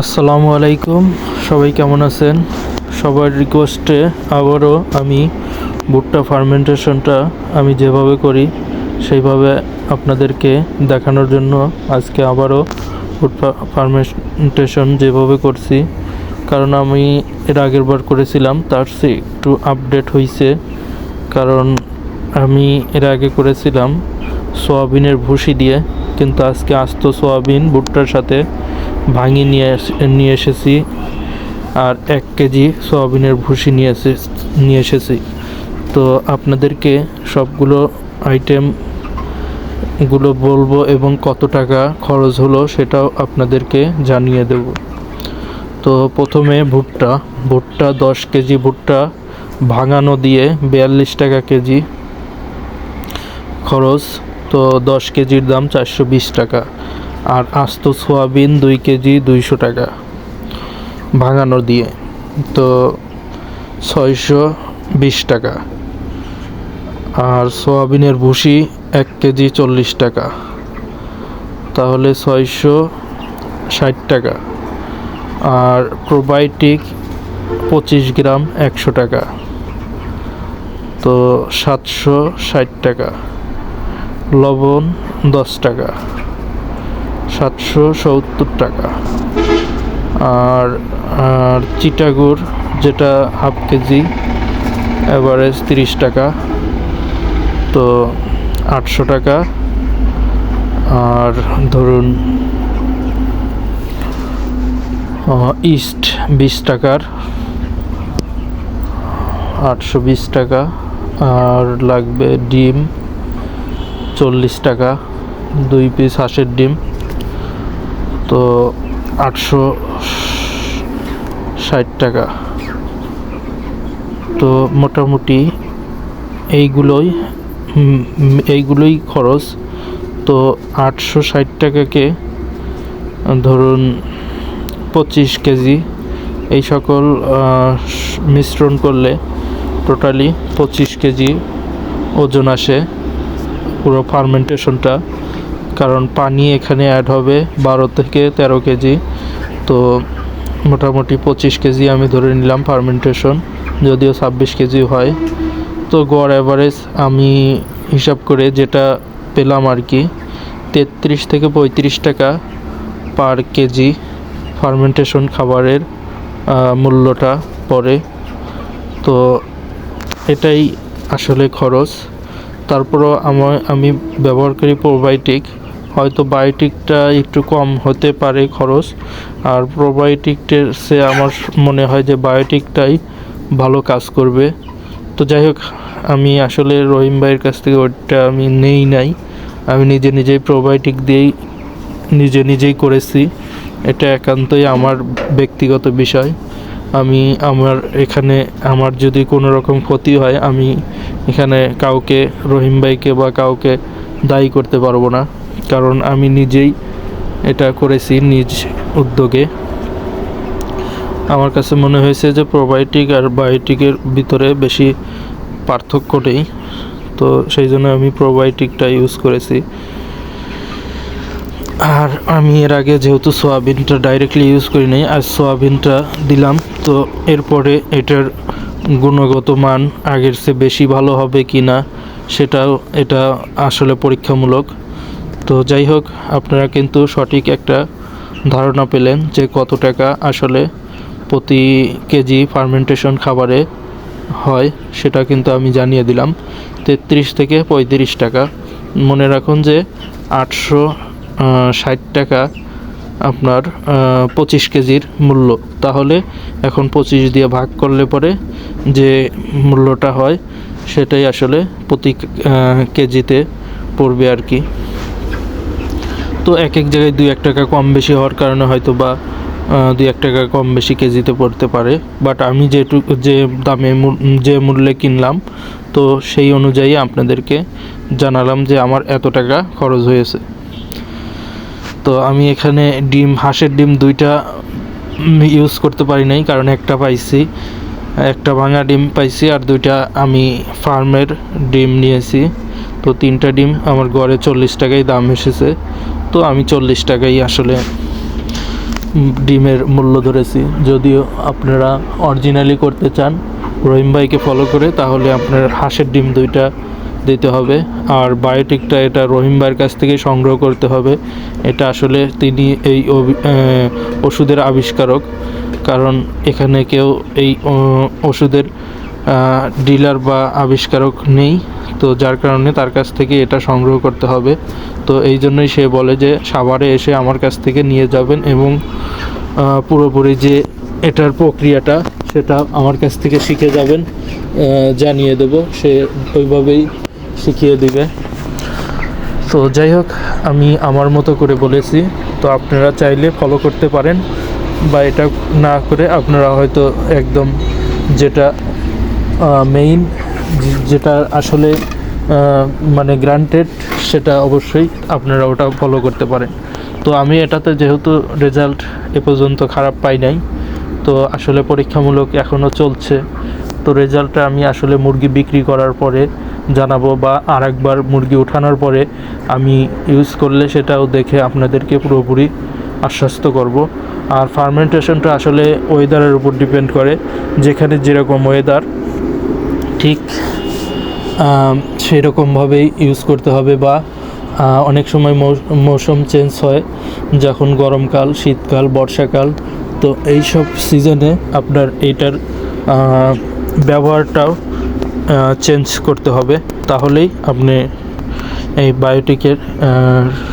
আসসালামু আলাইকুম। সবাই কেমন আছেন? সবার রিকোয়েস্টে আবারও আমি ভুট্টা ফার্মেন্টেশনটা আমি যেভাবে করি, সেইভাবে আপনাদেরকে দেখানোর জন্য আজকে আবারও ভুট্টা ফার্মেন্টেশন যেভাবে করছি। কারণ আমি এর আগের বার করেছিলাম, তার সে একটু আপডেট হয়েছে কারণ আমি এর আগে করেছিলাম, সোয়াবিনের ভুসি দিয়ে। কিন্তু আজকে আস্ত সোয়াবিন ভুট্টার সাথে ভাঙিয়ে নিয়ে নিয়ে এসেছি আর এক কেজি সোয়াবিনের ভুসি নিয়ে এসে, নিয়ে এসেছি। তো আপনাদেরকে সবগুলো আইটেমগুলো বলব এবং কত টাকা খরচ হলো সেটাও আপনাদেরকে জানিয়ে দেব। তো প্রথমে ভুট্টা ভুট্টা দশ কেজি ভুট্টা ভাঙানো দিয়ে বিয়াল্লিশ টাকা কেজি খরচ। তো দশ কেজির দাম চারশো বিশ টাকা। আর আস্ত সোয়াবিন দুই কেজি দুইশো টাকা ভাঙানো দিয়ে। তো ছয়শো বিশ টাকা। আর সোয়াবিনের ভুসি এক কেজি চল্লিশ টাকা। তাহলে ছয়শো ষাট টাকা। আর প্রোবায়োটিক পঁচিশ গ্রাম একশো টাকা। তো সাতশো ষাট টাকা। লবণ দশ টাকা, সাতশো সত্তর টাকা। আর আর চিটাগুড় যেটা হাফ কেজি অ্যাভারেজ তিরিশ টাকা, তো আটশো টাকা। আর ধরুন ইস্ট বিশ টাকার, আটশো বিশ টাকা। আর লাগবে ডিম চল্লিশ টাকা, দুই পিস হাঁসের ডিম। তো আটশো ষাট টাকা। তো মোটামুটি এইগুলোই এইগুলোই খরচ। তো আটশো ষাট টাকাকে, ধরুন পঁচিশ কেজি, এই সকল মিশ্রণ করলে টোটালি পঁচিশ কেজি ওজন আসে। পুরো ফার্মেন্টেশনটা কারণ পানি এখানে অ্যাড হবে বারো থেকে তেরো কেজি। তো মোটামুটি পঁচিশ কেজি আমি ধরে নিলাম ফার্মেন্টেশন যদিও ছাব্বিশ কেজি হয়। তো গড় অ্যাভারেজ আমি হিসাব করে যেটা পেলাম আর কি, তেত্রিশ থেকে পঁয়ত্রিশ টাকা পার কেজি ফার্মেন্টেশন খাবারের মূল্যটা পড়ে। তো এটাই আসলে খরচ। তারপরও আমার আমি ব্যবহার করি প্রোবায়োটিক হয়তো বায়োটিকটা একটু কম হতে পারে খরচ, আর প্রোবায়োটিকটের সে আমার মনে হয় যে বায়োটিকটাই ভালো কাজ করবে। তো যাই হোক, আমি আসলে রহিম ভাইয়ের কাছ থেকে ওইটা আমি নেই নাই। আমি নিজে নিজেই প্রোবায়োটিক দিয়েই নিজে নিজেই করেছি। এটা একান্তই আমার ব্যক্তিগত বিষয়। আমি আমার এখানে আমার যদি কোনো রকম ক্ষতি হয়, আমি এখানে কাউকে রহিম ভাইকে বা কাউকে দায়ী করতে পারব না। কারণ আমি নিজেই এটা করেছি নিজ উদ্যোগে। আমার কাছে মনে হয়েছে যে প্রোবায়োটিক আর বায়োটিকের ভিতরে বেশি পার্থক্য নেই তো সেই জন্য আমি প্রোবায়োটিকটা ইউজ করেছি। আর আমি এর আগে যেহেতু সোয়াবিনটা ডাইরেক্টলি ইউজ করি নাই, আর সোয়াবিনটা দিলাম, তো এরপরে এটার গুণগত মান আগের চেয়ে বেশি ভালো হবে কি না, সেটাও এটা আসলে পরীক্ষামূলক। তো যাই হোক, আপনারা কিন্তু সঠিক একটা ধারণা পেলেন যে কত টাকা আসলে প্রতি কেজি ফার্মেন্টেশন খাবারে হয়, সেটা কিন্তু আমি জানিয়ে দিলাম। তেত্রিশ থেকে পঁয়ত্রিশ টাকা। মনে রাখুন যে আটশো ষাট টাকা আপনার পঁচিশ কেজির মূল্য। তাহলে এখন পঁচিশ দিয়ে ভাগ করলে পরে যে মূল্যটা হয়, সেটাই আসলে প্রতি কেজিতে পড়বে আর কি। তো এক এক জায়গায় দুই এক টাকা কম বেশি হওয়ার কারণে হয়তো বা দুই এক টাকা কম বেশি কেজিতে পড়তে পারে। বাট আমি যেটুকু যে দামে যে মূল্যে কিনলাম, তো সেই অনুযায়ী আপনাদেরকে জানালাম যে আমার এত টাকা খরচ হয়েছে। তো আমি এখানে ডিম, হাঁসের ডিম দুইটা ইউজ করতে পারি নাই, কারণ একটা পাইছি, একটা ভাঙা ডিম পাইছি আর দুইটা আমি ফার্মের ডিম নিয়েছি। তো তিনটা ডিম আমার গড়ে চল্লিশ টাকাই দাম এসেছে। তো আমি চল্লিশ টাকাই আসলে ডিমের মূল্য ধরেছি। যদিও আপনারা অরিজিনালি করতে চান, রহিম ভাইকে ফলো করে, তাহলে আপনার হাঁসের ডিম দুইটা দিতে হবে। আর বায়োটিকটা এটা রহিম ভাইয়ের কাছ থেকে সংগ্রহ করতে হবে। এটা আসলে তিনি এই ওষুধের আবিষ্কারক। কারণ এখানে কেউ এই ওষুধের ডিলার বা আবিষ্কারক নেই। তো যার কারণে তার কাছ থেকে এটা সংগ্রহ করতে হবে। তো এই জন্যই সে বলে যে, সাভারে এসে আমার কাছ থেকে নিয়ে যাবেন এবং পুরোপুরি যে এটার প্রক্রিয়াটা, সেটা আমার কাছ থেকে শিখে যাবেন। জানিয়ে দেব। সে ওইভাবেই শিখিয়ে দিবে। তো যাই হোক, আমি আমার মতো করে বলেছি। তো আপনারা চাইলে ফলো করতে পারেন বা এটা না করে আপনারা হয়তো একদম যেটা মেইন যেটা আসলে মানে গ্রান্টেড সেটা অবশ্যই আপনারা ওটা ফলো করতে পারেন। তো আমি এটাতে যেহেতু রেজাল্ট এ পর্যন্ত খারাপ পাই নাই, তো আসলে পরীক্ষামূলক এখনও চলছে। তো রেজাল্টটা আমি আসলে মুরগি বিক্রি করার পরে জানাব বা আরেকবার মুরগি ওঠানোর পরে আমি ইউজ করলে সেটাও দেখে আপনাদেরকে পুরোপুরি আশ্বস্ত করব। আর ফার্মেন্টেশনটা আসলে ওয়েদারের উপর ডিপেন্ড করে। যেখানে যেরকম ওয়েদার ঠিক সেই রকমভাবেই ইউজ করতে হবে বা অনেক সময় মৌসুম চেঞ্জ হয়, যখন গরমকাল, শীতকাল, বর্ষাকাল। তো এই সব সিজনে আপনার এইটার ব্যবহারটাও চেঞ্জ করতে হবে, তাহলেই আপনি এই বায়োটিকের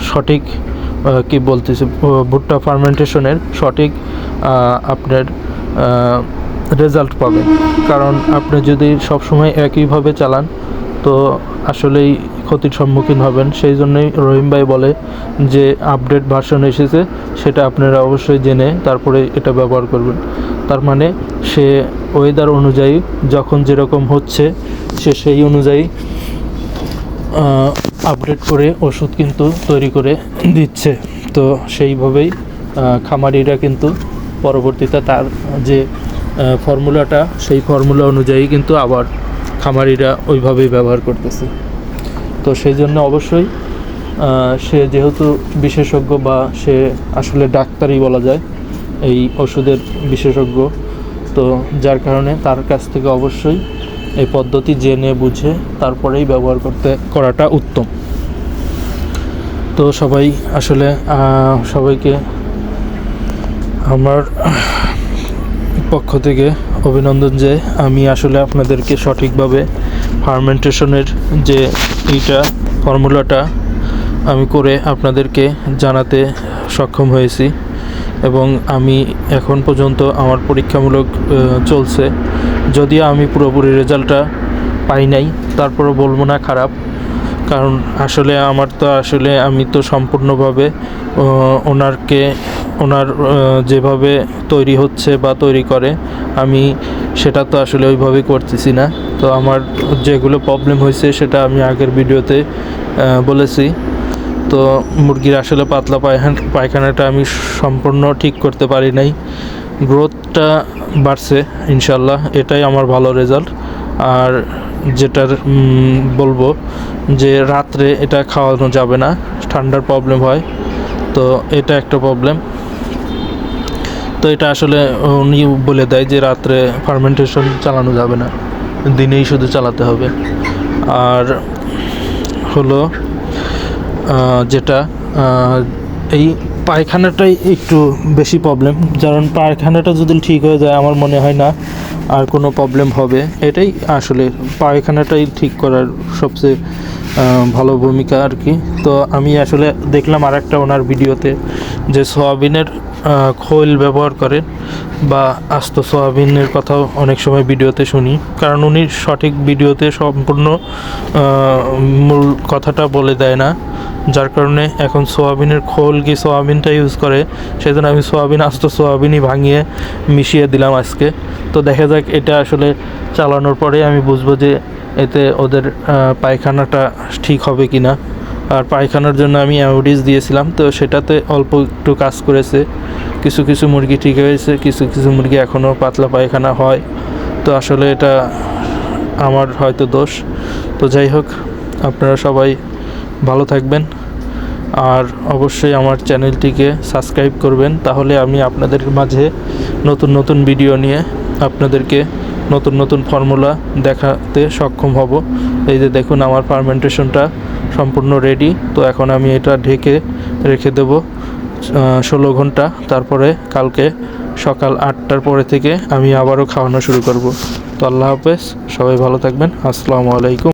সঠিক কি বলতেছে ভুট্টা ফার্মেন্টেশনের সঠিক আপনার রেজাল্ট পাবেন। কারণ আপনি যদি সবসময় একইভাবে চালান, তো আসলেই ক্ষতির সম্মুখীন হবেন। সেই জন্যই রহিম ভাই বলে যে আপডেট ভার্সন এসেছে, সেটা আপনারা অবশ্যই জেনে তারপরে এটা ব্যবহার করবেন। তার মানে সে ওয়েদার অনুযায়ী যখন যেরকম হচ্ছে, সে সেই অনুযায়ী আপডেট করে ওষুধ কিন্তু তৈরি করে দিচ্ছে। তো সেইভাবেই খামারিরা কিন্তু পরবর্তীতে তার যে ফর্মুলাটা সেই ফর্মুলা অনুযায়ী কিন্তু আবার খামারিরা ওইভাবেই ব্যবহার করতেছে। তো সেই জন্য অবশ্যই সে যেহেতু বিশেষজ্ঞ বা সে আসলে ডাক্তারই বলা যায়, এই ওষুধের বিশেষজ্ঞ, তো যার কারণে তার কাছ থেকে অবশ্যই এই পদ্ধতি জেনে বুঝে তারপরেই ব্যবহার করতে, করাটা উত্তম। তো সবাই আসলে সবাইকে আমার পক্ষ থেকে অভিনন্দন যে আমি আসলে আপনাদেরকে সঠিকভাবে ফার্মেন্টেশনের যে এইটা ফর্মুলাটা আমি করে আপনাদেরকে জানাতে সক্ষম হয়েছি এবং আমি এখন পর্যন্ত আমার পরীক্ষামূলক চলছে। যদিও আমি পুরোপুরি রেজাল্টটা পাই নাই, তারপরও বলব না খারাপ। কারণ আসলে আমার তো আসলে আমি তো সম্পূর্ণভাবে ওনারকে, ওনার যেভাবে তৈরি হচ্ছে বা তৈরি করে, আমি সেটা তো আসলে ওইভাবে করতেছি না। তো আমার যেগুলো প্রবলেম হয়েছে সেটা আমি আগের ভিডিওতে বলেছি। তো মুরগির আসলে পাতলা পায়খানা, পায়খানাটা আমি সম্পূর্ণ ঠিক করতে পারি নাই। গ্রোথটা বাড়ছে ইনশাল্লাহ এটাই আমার ভালো রেজাল্ট আর যেটার বলব যে রাত্রে এটা খাওয়ানো যাবে না, ঠান্ডার প্রবলেম হয়, তো এটা একটা প্রবলেম তো এটা আসলে উনি বলে দেয় যে রাত্রে ফার্মেন্টেশন চালানো যাবে না, দিনেই শুধু চালাতে হবে। আর হলো যেটা এই পায়খানাটাই একটু বেশি প্রবলেম কারণ পায়খানাটা যদি ঠিক হয়ে যায়, আমার মনে হয় না আর কোনো প্রবলেম হবে, এটাই আসলে পায়খানাটাই ঠিক করার সবচেয়ে ভালো ভূমিকা আর কি। তো আমি আসলে দেখলাম আর একটা ওনার ভিডিওতে যে সোয়াবিনের খোল ব্যবহার করেন বা আস্ত সোয়াবিনের কথাও অনেক সময় ভিডিওতে শুনি। কারণ উনি সঠিক ভিডিওতে সম্পূর্ণ মূল কথাটা বলে দেয় না। যার কারণে এখন সোয়াবিনের খোল কি সোয়াবিনটা ইউজ করে, সেজন্য আমি সোয়াবিন, আস্ত সোয়াবিনই ভাঙিয়ে মিশিয়ে দিলাম আজকে। তো দেখা যাক এটা আসলে চালানোর পরে আমি বুঝব যে এতে ওদের পায়খানাটা ঠিক হবে কি না আর পায়খানার জন্য আমি অ্যামোডিস দিয়েছিলাম, তো সেটাতে অল্প একটু কাজ করেছে। কিছু কিছু মুরগি ঠিক হয়েছে, কিছু কিছু মুরগি এখনও পাতলা পায়খানা হয়। তো আসলে এটা আমার হয়তো দোষ। তো যাই হোক, আপনারা সবাই ভালো থাকবেন। আর অবশ্যই আমার চ্যানেলটিকে সাবস্ক্রাইব করবেন, তাহলে আমি আপনাদের মাঝে নতুন নতুন ভিডিও নিয়ে আপনাদেরকে নতুন নতুন ফর্মুলা দেখাতে সক্ষম হব। এই যে দেখুন, আমার ফার্মেন্টেশনটা সম্পূর্ণ রেডি তো এখন আমি এটা ঢেকে রেখে দেবো ষোলো ঘণ্টা। তারপরে কালকে সকাল আটটার পরে থেকে আমি আবারও খাওয়ানো শুরু করব। তো আল্লাহ হাফেজ, সবাই ভালো থাকবেন। আসসালামু আলাইকুম।